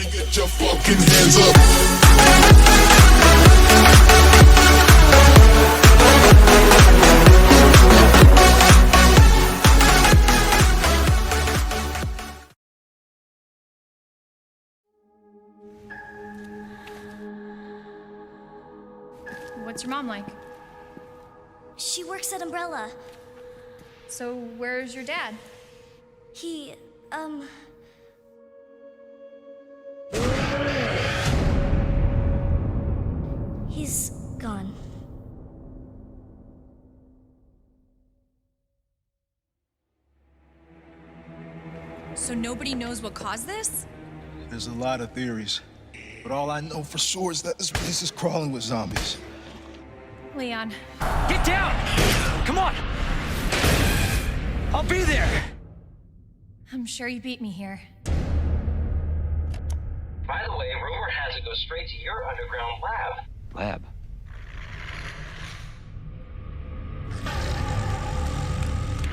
Everybody get your fucking hands up. What's your mom like? She works at Umbrella. So, where's your dad? He, um. So nobody knows what caused this? There's a lot of theories, but all I know for sure is that this place is crawling with zombies. Leon. Get down! Come on! I'll be there! I'm sure you beat me here. By the way, rumor has it goes straight to your underground lab. Lab.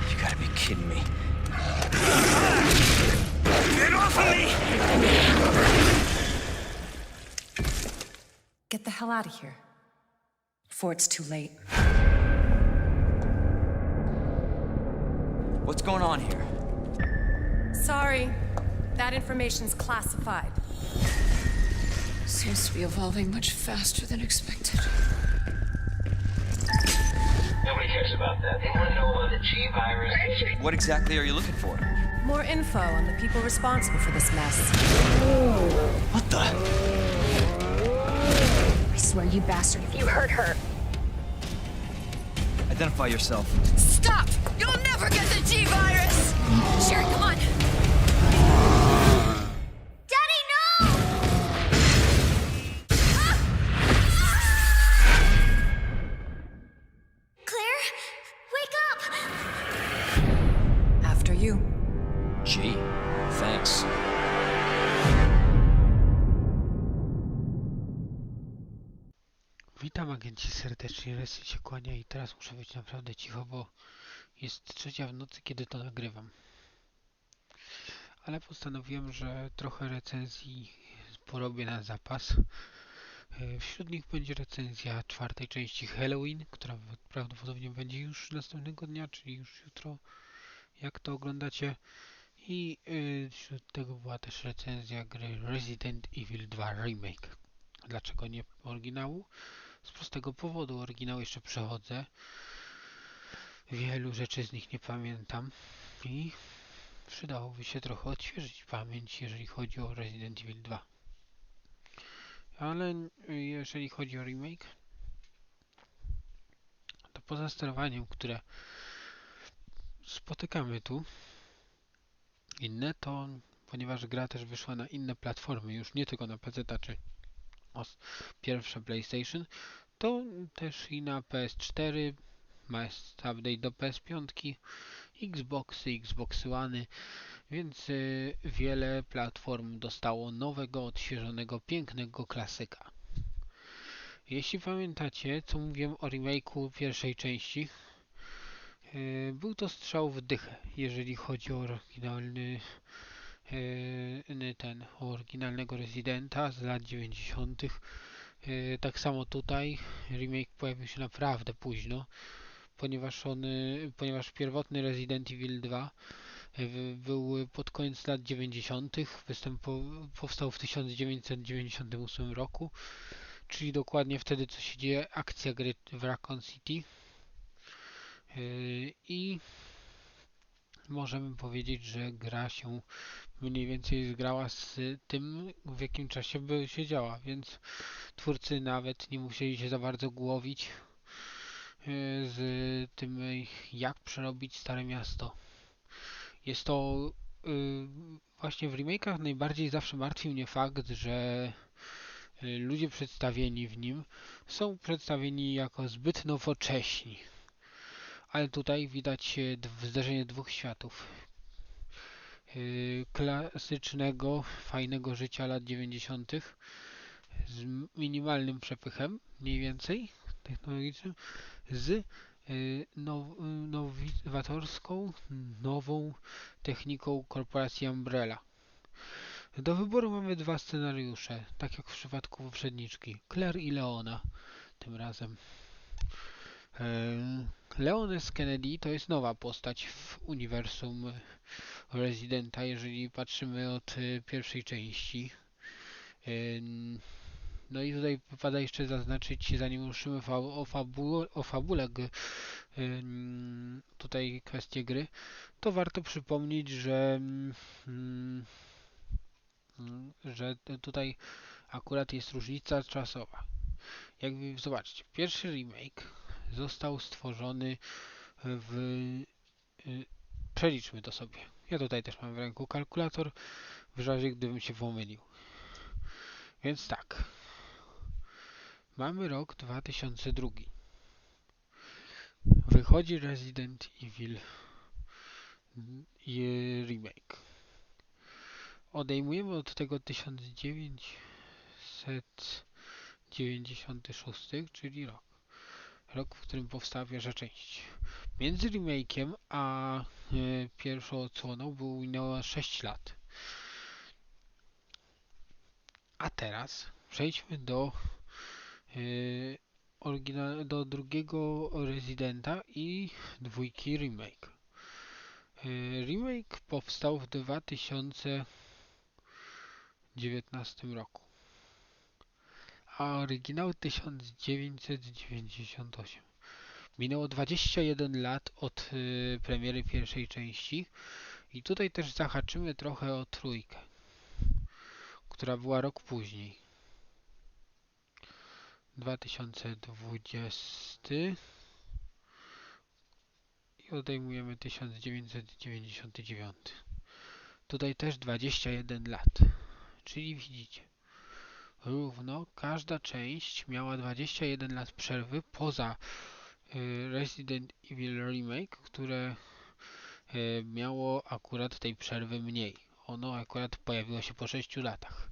You gotta be kidding me. Get off of me! Get the hell out of here. Before it's too late. What's going on here? Sorry. That information's classified. Seems to be evolving much faster than expected. Nobody cares about that. They want to know about the G virus. What exactly are you looking for? More info on the people responsible for this mess. What the? I swear, you bastard, if you hurt her. Identify yourself. Stop! You'll never get the G virus! Sherry, come on! Witam agenci serdecznie, Lesy się kłania i teraz muszę być naprawdę cicho, bo jest trzecia w nocy, kiedy to nagrywam. Ale postanowiłem, że trochę recenzji porobię na zapas. E, Wśród nich będzie recenzja czwartej części Halloween, która prawdopodobnie będzie już następnego dnia, czyli już jutro, jak to oglądacie. I e, wśród tego była też recenzja gry Resident Evil 2 Remake. Dlaczego nie oryginału? Z prostego powodu oryginał jeszcze przechodzę. Wielu rzeczy z nich nie pamiętam i przydałoby się trochę odświeżyć pamięć, jeżeli chodzi o Resident Evil 2. Ale jeżeli chodzi o remake, to poza sterowaniem, które spotykamy tu, inne to, ponieważ gra też wyszła na inne platformy, już nie tylko na PC czy os- pierwsza PlayStation, to też i na PS4, ma jest update do PS5, Xboxy, Xboxy One, więc y, wiele platform dostało nowego, odświeżonego, pięknego klasyka. Jeśli pamiętacie, co mówiłem o remake'u pierwszej części, y, był to strzał w dychę, jeżeli chodzi o oryginalny ten, o oryginalnego Residenta z lat 90. Yy, Tak samo tutaj remake pojawił się naprawdę późno, ponieważ on, yy, ponieważ pierwotny Resident Evil 2 yy, był pod koniec lat 90. Występo, powstał w 1998 roku, czyli dokładnie wtedy, co się dzieje akcja gry w Raccoon City. I możemy powiedzieć, że gra się mniej więcej zgrała z tym, w jakim czasie by się działa, więc twórcy nawet nie musieli się za bardzo głowić e, z tym, jak przerobić Stare Miasto. Jest to e, właśnie w remake'ach najbardziej zawsze martwił mnie fakt, że e, ludzie przedstawieni w nim są przedstawieni jako zbyt nowocześni. Ale tutaj widać zderzenie dwóch światów. E, Klasycznego, fajnego życia lat 90. z minimalnym przepychem, mniej więcej technologicznym, z y, now, y, nowatorską, nową techniką korporacji Umbrella. Do wyboru mamy dwa scenariusze, tak jak w przypadku poprzedniczki. Claire i Leona tym razem. Em, Leon S. Kennedy to jest nowa postać w uniwersum Residenta, jeżeli patrzymy od y, pierwszej części. No i tutaj wypada jeszcze zaznaczyć, zanim ruszymy fa o, fabu o fabule tutaj kwestię gry, to warto przypomnieć, że mm, że tutaj akurat jest różnica czasowa. Jakby zobaczcie, pierwszy remake został stworzony w y, przeliczmy to sobie. Ja tutaj też mam w ręku kalkulator, w razie gdybym się pomylił. Więc tak. Mamy rok 2002. Wychodzi Resident Evil i remake. Odejmujemy od tego 1996, czyli rok. Rok, w którym powstała pierwsza część. Między remake'iem a e, pierwszą odsłoną było minęło 6 lat. A teraz przejdźmy do oryginal, do drugiego Residenta i dwójki remake. E, remake powstał w 2019 roku, a oryginał 1998. Minęło 21 lat od y, premiery pierwszej części i tutaj też zahaczymy trochę o trójkę, która była rok później. 2020 i odejmujemy 1999. Tutaj też 21 lat, czyli widzicie, równo każda część miała 21 lat przerwy poza y, Resident Evil Remake, które y, miało akurat tej przerwy mniej. Ono akurat pojawiło się po 6 latach.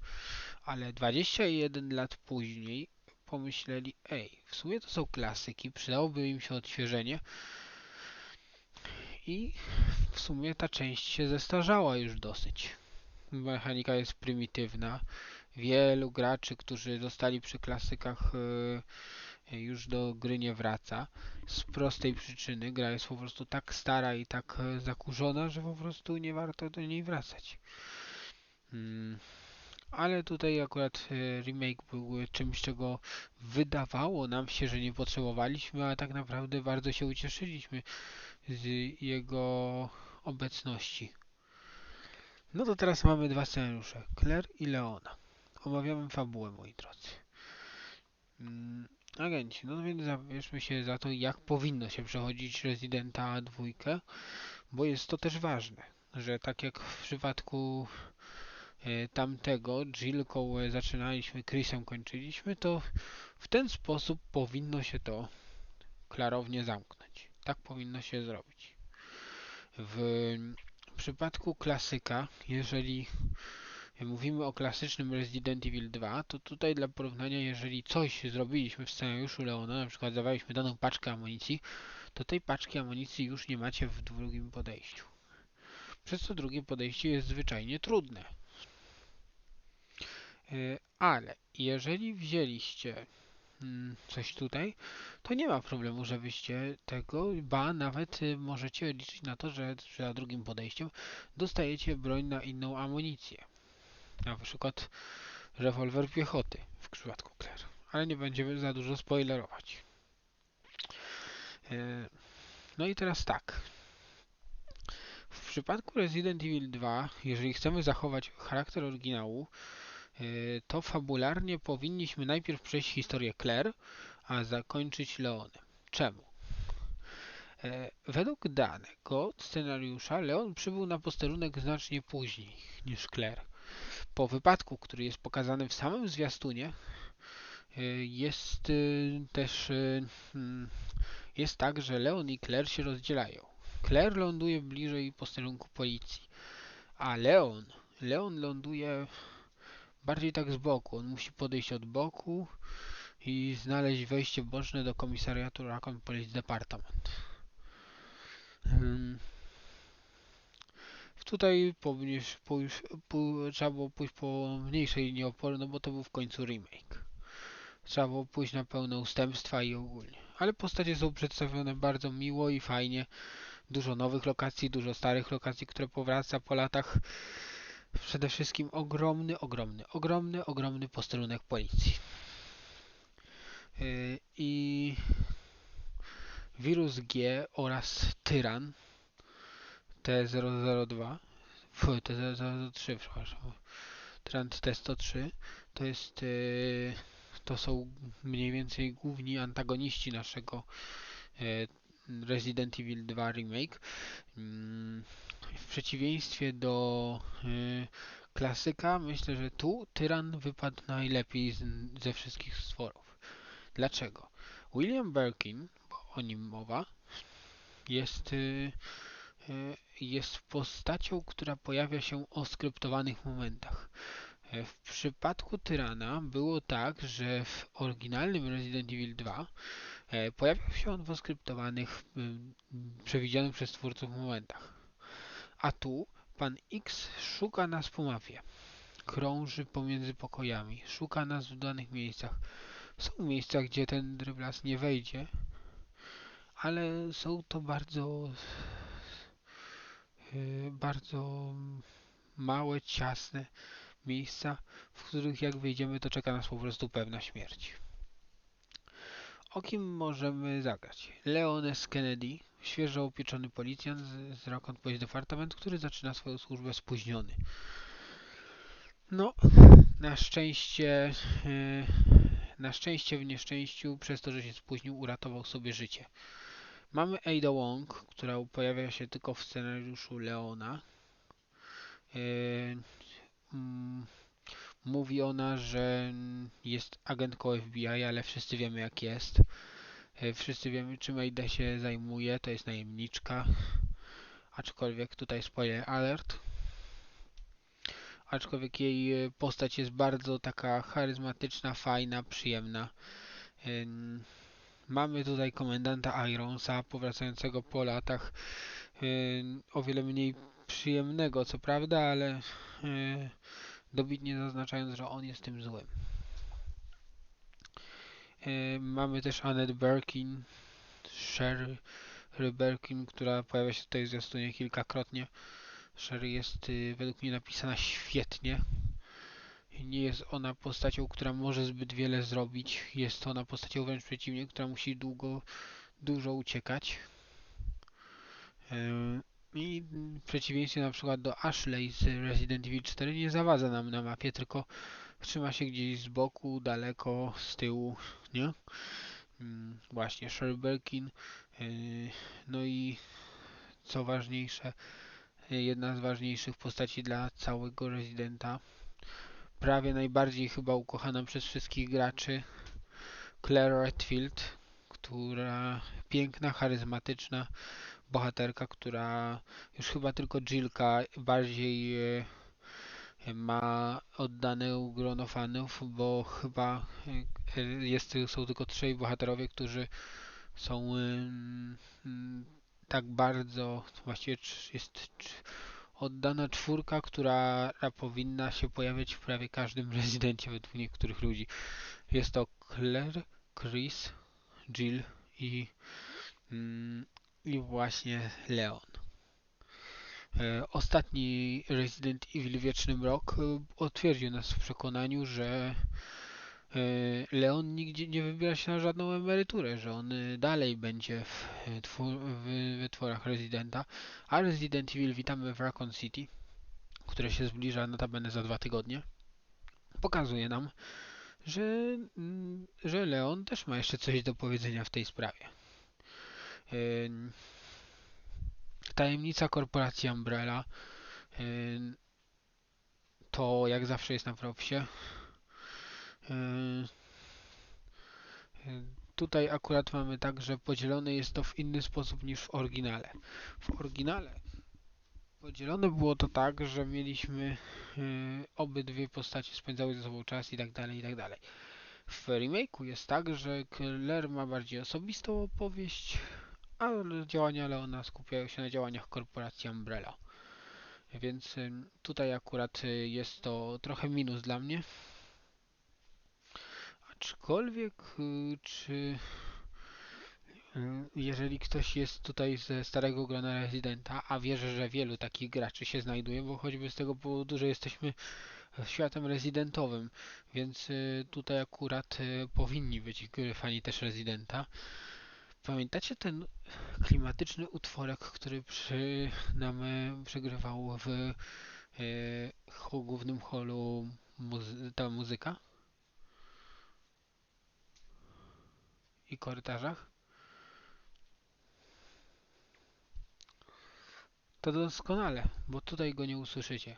Ale 21 lat później pomyśleli, ej, w sumie to są klasyki, przydałoby im się odświeżenie. I w sumie ta część się zestarzała już dosyć. Mechanika jest prymitywna. Wielu graczy, którzy zostali przy klasykach y, już do gry nie wraca. Z prostej przyczyny gra jest po prostu tak stara i tak e, zakurzona, że po prostu nie warto do niej wracać. Mm, Ale tutaj akurat e, remake był czymś, czego wydawało nam się, że nie potrzebowaliśmy, a tak naprawdę bardzo się ucieszyliśmy z jego obecności. No to teraz mamy dwa scenariusze, Claire i Leona. Omawiamy fabułę, moi drodzy. Mm, Agenci, no więc zabierzmy się za to, jak powinno się przechodzić Residenta 2, bo jest to też ważne, że tak jak w przypadku e, tamtego, Jillką zaczynaliśmy, Chrisem kończyliśmy, to w ten sposób powinno się to klarownie zamknąć. Tak powinno się zrobić. W przypadku klasyka, jeżeli mówimy o klasycznym Resident Evil 2, to tutaj dla porównania, jeżeli coś zrobiliśmy w scenariuszu Leona, na przykład zawaliśmy daną paczkę amunicji, to tej paczki amunicji już nie macie w drugim podejściu. Przez co drugie podejście jest zwyczajnie trudne. E, Ale jeżeli wzięliście mm, coś tutaj, to nie ma problemu, żebyście tego, ba nawet y, możecie liczyć na to, że za drugim podejściem dostajecie broń na inną amunicję. Na przykład rewolwer piechoty w przypadku Claire. Ale nie będziemy za dużo spoilerować. E, No i teraz tak. W przypadku Resident Evil 2, jeżeli chcemy zachować charakter oryginału, e, to fabularnie powinniśmy najpierw przejść historię Claire, a zakończyć Leonem. Czemu? E, Według danego scenariusza Leon przybył na posterunek znacznie później niż Claire. Po wypadku, który jest pokazany w samym zwiastunie, e, jest y, też y, mm, jest tak, że Leon i Claire się rozdzielają. Claire ląduje bliżej posterunku policji, a Leon, Leon ląduje bardziej tak z boku. On musi podejść od boku i znaleźć wejście boczne do komisariatu Raccoon Police Department. W Tutaj powinniś pójść, pój, trzeba było pójść po mniejszej linii oporu, no bo to był w końcu remake. Trzeba było pójść na pełne ustępstwa i ogólnie. Ale postacie są przedstawione bardzo miło i fajnie. Dużo nowych lokacji, dużo starych lokacji, które powraca po latach. Przede wszystkim ogromny, ogromny, ogromny, ogromny posterunek policji. Yy, I wirus G oraz tyran T002 Fu, T003, przepraszam. Tyran T103 to jest yy, to są mniej więcej główni antagoniści naszego yy, Resident Evil 2 Remake. Mm, W przeciwieństwie do yy, klasyka, myślę, że tu tyran wypadł najlepiej z, ze wszystkich stworów. Dlaczego? William Birkin, bo o nim mowa, jest, yy, jest postacią, która pojawia się o skryptowanych momentach. E, W przypadku Tyrana było tak, że w oryginalnym Resident Evil 2 e, pojawiał się on w oskryptowanych, przewidzianych przez twórców momentach. A tu pan X szuka nas po mapie. Krąży pomiędzy pokojami, szuka nas w danych miejscach. Są miejsca, gdzie ten dryblas nie wejdzie, ale są to bardzo bardzo małe, ciasne miejsca, w których jak wyjdziemy, to czeka nas po prostu pewna śmierć. O kim możemy zagrać? Leon S. Kennedy, świeżo upieczony policjant z, z Raccoon Police Department, który zaczyna swoją służbę spóźniony. No, na szczęście, yy, na szczęście w nieszczęściu, przez to, że się spóźnił, uratował sobie życie. Mamy Ada Wong, która pojawia się tylko w scenariuszu Leona. Yy, mm, mówi ona, że jest agentką FBI, ale wszyscy wiemy jak jest. Yy, wszyscy wiemy czym Ada się zajmuje, to jest najemniczka. Aczkolwiek tutaj spoiler alert. Aczkolwiek jej yy, postać jest bardzo taka charyzmatyczna, fajna, przyjemna. Mamy tutaj komendanta Ironsa, powracającego po latach, yy, o wiele mniej przyjemnego, co prawda, ale yy, dobitnie zaznaczając, że on jest tym złym. Yy, mamy też Annette Birkin, Sherry Birkin, która pojawia się tutaj w zwiastunie kilkakrotnie. Sherry jest według mnie napisana świetnie. Nie jest ona postacią, która może zbyt wiele zrobić. Jest ona postacią wręcz przeciwnie, która musi długo, dużo uciekać. I w przeciwieństwie na przykład do Ashley z Resident Evil 4 nie zawadza nam na mapie, tylko trzyma się gdzieś z boku, daleko, z tyłu, nie? Mm, Właśnie, Sherry Birkin. Yy, No i co ważniejsze, jedna z ważniejszych postaci dla całego Residenta prawie najbardziej chyba ukochana przez wszystkich graczy Claire Redfield, która piękna, charyzmatyczna bohaterka, która już chyba tylko Jillka bardziej e, ma oddane grono fanów, bo chyba e, jest, są tylko trzej bohaterowie, którzy są tak bardzo, właściwie jest oddana czwórka, która powinna się pojawiać w prawie każdym rezydencie według niektórych ludzi. Jest to Claire, Chris, Jill i, mm, i właśnie Leon. E, Ostatni Resident Evil Wieczny Mrok e, potwierdził nas w przekonaniu, że Leon nigdzie nie wybiera się na żadną emeryturę, że on e, dalej będzie w, twór, w wytworach Residenta, a Resident Evil witamy w Raccoon City, które się zbliża notabene za dwa tygodnie. Pokazuje nam, że, mm, że Leon też ma jeszcze coś do powiedzenia w tej sprawie. Tajemnica korporacji Umbrella to jak zawsze jest na propsie. Ym, Tutaj akurat mamy tak, że podzielone jest to w inny sposób niż w oryginale. W oryginale podzielone było to tak, że mieliśmy yy, obydwie postacie spędzały ze sobą czas i tak dalej, i tak dalej. W remake'u jest tak, że Claire ma bardziej osobistą opowieść, a działania Leona skupiają się na działaniach korporacji Umbrella. Więc ym, tutaj akurat y, jest to trochę minus dla mnie. Aczkolwiek, y, czy y, jeżeli ktoś jest tutaj ze starego grona Residenta, a wierzę, że wielu takich graczy się znajduje, bo choćby z tego powodu, że jesteśmy światem rezydentowym, więc y, tutaj akurat powinni być fani też Residenta. Pamiętacie ten klimatyczny utworek, który przy, nam przegrywał w ho- głównym holu muzy- ta muzyka? I korytarzach? To doskonale, bo tutaj go nie usłyszycie.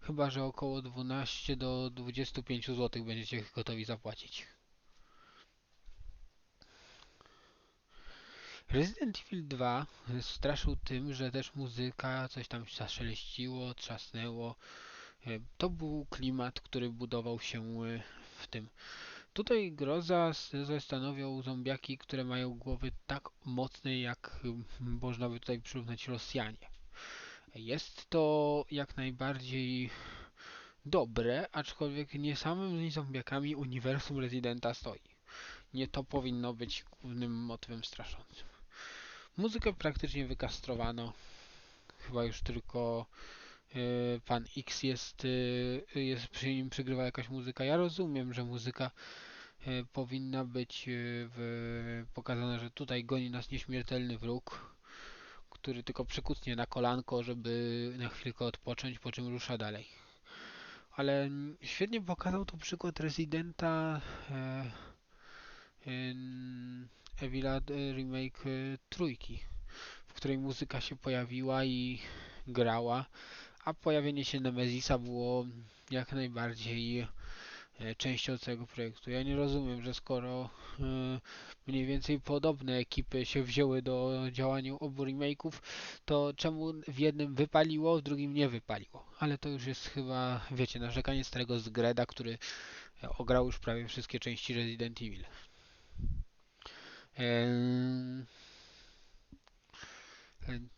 Chyba, że około 12 do 25 zł będziecie gotowi zapłacić. Resident Evil 2 straszył tym, że też muzyka, coś tam zaszeleściło, trzasnęło. E, To był klimat, który budował się w tym. Tutaj groza stanowią zombiaki, które mają głowy tak mocne, jak mm, można by tutaj przyrównać Rosjanie. Jest to jak najbardziej dobre, aczkolwiek nie samymi zombiakami uniwersum Residenta stoi. Nie to powinno być głównym motywem straszącym. Muzykę praktycznie wykastrowano. Chyba już tylko pan X jest, y, jest przy nim przygrywa jakaś muzyka. Ja rozumiem, że muzyka y, powinna być y, w, pokazana, że tutaj goni nas nieśmiertelny wróg, który tylko przykucnie na kolanko, żeby na chwilkę odpocząć, po czym rusza dalej. Ale świetnie pokazał to przykład Residenta e, em, Evila e, remake e, trójki, w której muzyka się pojawiła i grała, a pojawienie się Nemezisa było jak najbardziej e, częścią całego projektu. Ja nie rozumiem, że skoro e, mniej więcej podobne ekipy się wzięły do działania obu remake'ów, to czemu w jednym wypaliło, w drugim nie wypaliło? Ale to już jest chyba, wiecie, narzekanie starego Zgreda, który e, ograł już prawie wszystkie części Resident Evil. Em, e,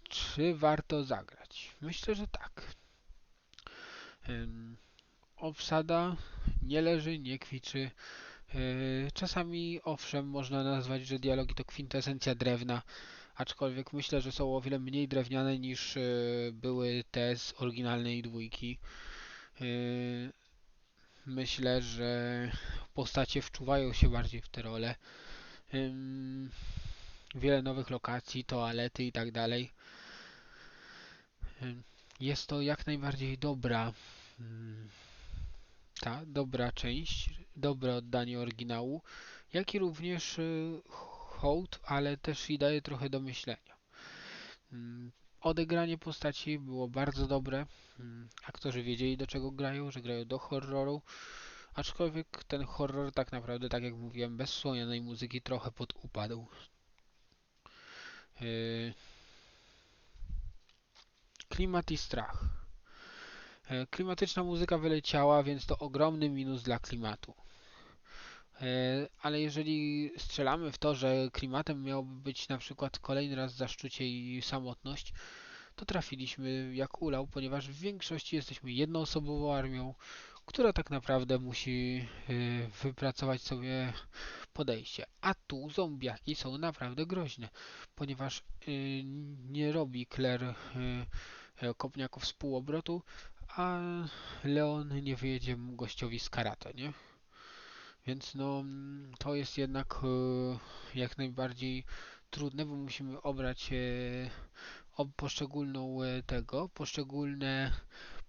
Czy warto zagrać? Myślę, że tak. Obsada nie leży, nie kwiczy. E, Czasami owszem można nazwać, że dialogi to kwintesencja drewna, aczkolwiek myślę, że są o wiele mniej drewniane niż e, były te z oryginalnej dwójki. E, Myślę, że postacie wczuwają się bardziej w te role. Wiele nowych lokacji, toalety i tak dalej. Jest to jak najbardziej dobra mm, ta dobra część, dobre oddanie oryginału, jak i również y, hołd, ale też i daje trochę do myślenia. Mm, Odegranie postaci było bardzo dobre. Mm, Aktorzy wiedzieli do czego grają, że grają do horroru, aczkolwiek ten horror tak naprawdę, tak jak mówiłem, bez słonianej muzyki trochę podupadł. Yy, Klimat i strach. E, Klimatyczna muzyka wyleciała, więc to ogromny minus dla klimatu. E, Ale jeżeli strzelamy w to, że klimatem miałoby być na przykład kolejny raz zaszczucie i samotność, to trafiliśmy jak ulał, ponieważ w większości jesteśmy jednoosobową armią, która tak naprawdę musi y, wypracować sobie podejście. A tu zombiaki są naprawdę groźne, ponieważ y, nie robi Claire y, y, kopniaków z półobrotu, a Leon nie wyjedzie gościowi z karate, nie? Więc no, to jest jednak y, jak najbardziej trudne, bo musimy obrać y, o poszczególną tego, poszczególne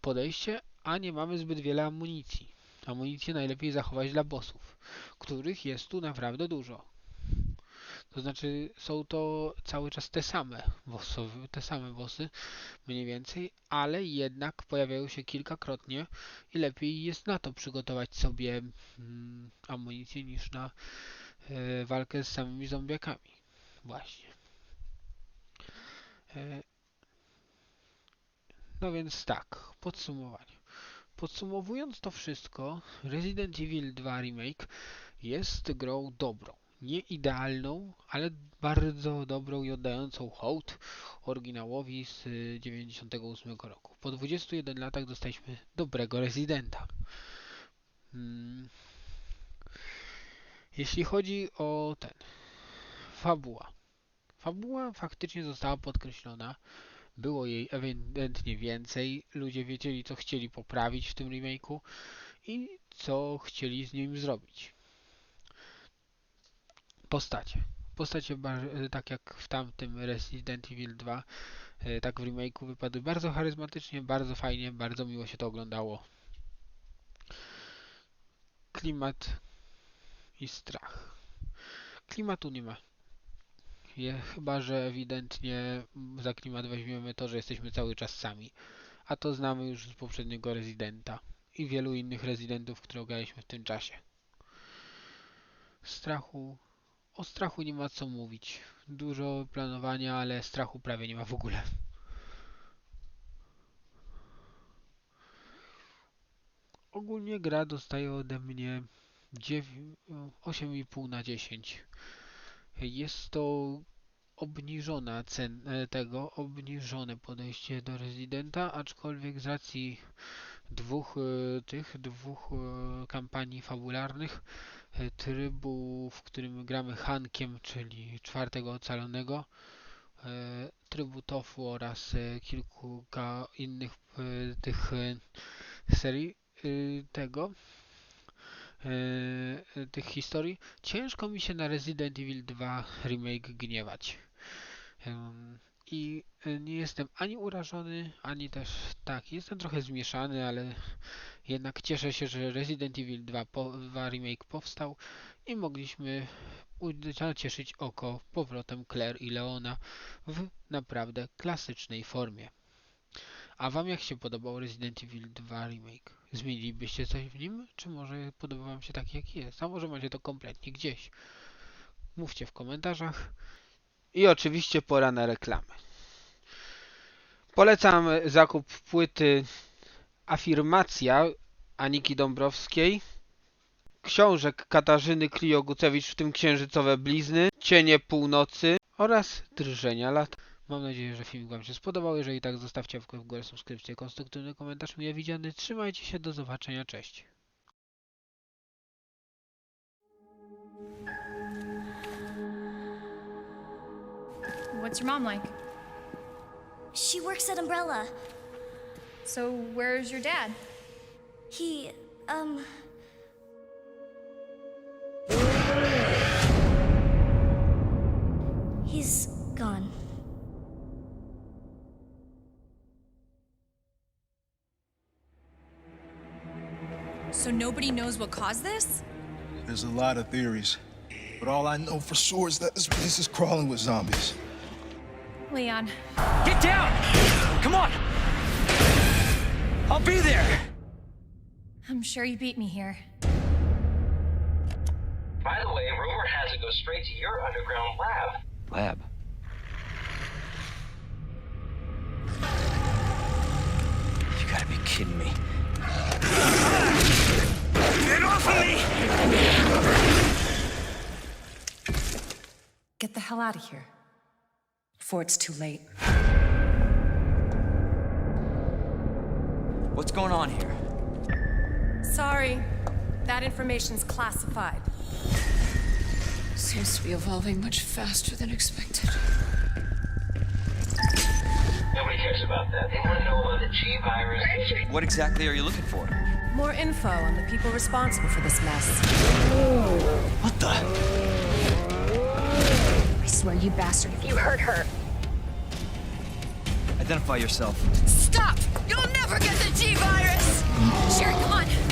podejście, a nie mamy zbyt wiele amunicji. Amunicję najlepiej zachować dla bossów, których jest tu naprawdę dużo. To znaczy są to cały czas te same te same bossy mniej więcej, ale jednak pojawiają się kilkakrotnie i lepiej jest na to przygotować sobie mm, amunicję niż na e, walkę z samymi zombiakami. Właśnie. E, no więc tak, podsumowanie. Podsumowując to wszystko, Resident Evil 2 Remake jest grą dobrą. nie idealną, ale bardzo dobrą i oddającą hołd oryginałowi z y, 98 roku. Po 21 latach dostaliśmy dobrego rezydenta. Mm. Jeśli chodzi o ten fabuła. Fabuła faktycznie została podkreślona. Było jej ewidentnie więcej. Ludzie wiedzieli, co chcieli poprawić w tym remake'u i co chcieli z nim zrobić. Postacie. Postacie, bar- tak jak w tamtym Resident Evil 2, e, tak w remake'u wypadły bardzo charyzmatycznie, bardzo fajnie, bardzo miło się to oglądało. Klimat i strach. Klimatu nie ma. Je, chyba, że ewidentnie za klimat weźmiemy to, że jesteśmy cały czas sami. A to znamy już z poprzedniego rezydenta i wielu innych rezydentów, które graliśmy w tym czasie. Strachu. O strachu nie ma co mówić. Dużo planowania, ale strachu prawie nie ma w ogóle. Ogólnie gra dostaje ode mnie 9 8,5 na 10. Jest to obniżona cen e, tego, obniżone podejście do rezydenta, aczkolwiek z racji dwóch e, tych dwóch e, kampanii fabularnych trybu, w którym gramy Hankiem, czyli czwartego ocalonego, trybu Tofu oraz kilka innych tych serii tego e, tych historii, ciężko mi się na Resident Evil 2 remake gniewać. Em, I e, nie jestem ani urażony, ani też tak, jestem trochę zmieszany, ale jednak cieszę się, że Resident Evil 2, po, 2 remake powstał i mogliśmy cieszyć oko powrotem Claire i Leona w naprawdę klasycznej formie. A wam jak się podobał Resident Evil 2 remake? Zmienilibyście coś w nim? Czy może podoba wam się taki jaki jest? A może macie to kompletnie gdzieś? Mówcie w komentarzach. I oczywiście pora na reklamy. Polecam zakup płyty Afirmacja Aniki Dąbrowskiej, książek Katarzyny Klio-Gucewicz, w tym Księżycowe Blizny, Cienie Północy oraz Drżenia lat. Mam nadzieję, że film Wam się spodobał. Jeżeli tak, zostawcie łapkę w górę, subskrypcję, konstruktywny komentarz mile widziany. Trzymajcie się, do zobaczenia, cześć. What's your mom like? She works at Umbrella. So where's your dad? He, um. So nobody knows what caused this? There's a lot of theories, but all I know for sure is that this place is crawling with zombies. Leon, Get down! Come on! I'll be there! I'm sure you beat me here. By the way, rumor has it goes straight to your underground lab. Lab. You gotta be kidding me. Get off of me! Get the hell out of here. Before it's too late. What's going on here? Sorry. That information's classified. Seems to be evolving much faster than expected. Nobody cares about that. They want to know about the G virus. What exactly are you looking for? More info on the people responsible for this mess. What the? I swear, you bastard, if you hurt her. Identify yourself. Stop! You'll never get the G virus! Sherry, come on!